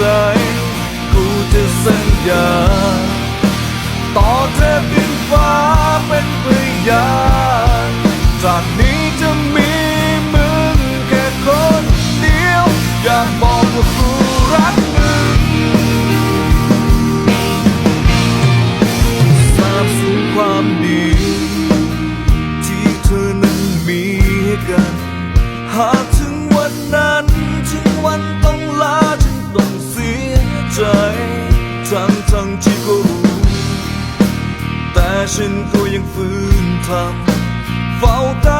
ใจกูจะสัญญา ต่อเธอบินฟ้าเป็นพยานจากนี้จะมีมึงแค่คนเดียว อยากบอกว่ากูรักมึงทราบสูงความดี ที่เธอนั้นมีให้กันหาก ทั้งทั้งที่ก็รู้ แต่ฉันก็ยังฝืนทำเฝ้าตา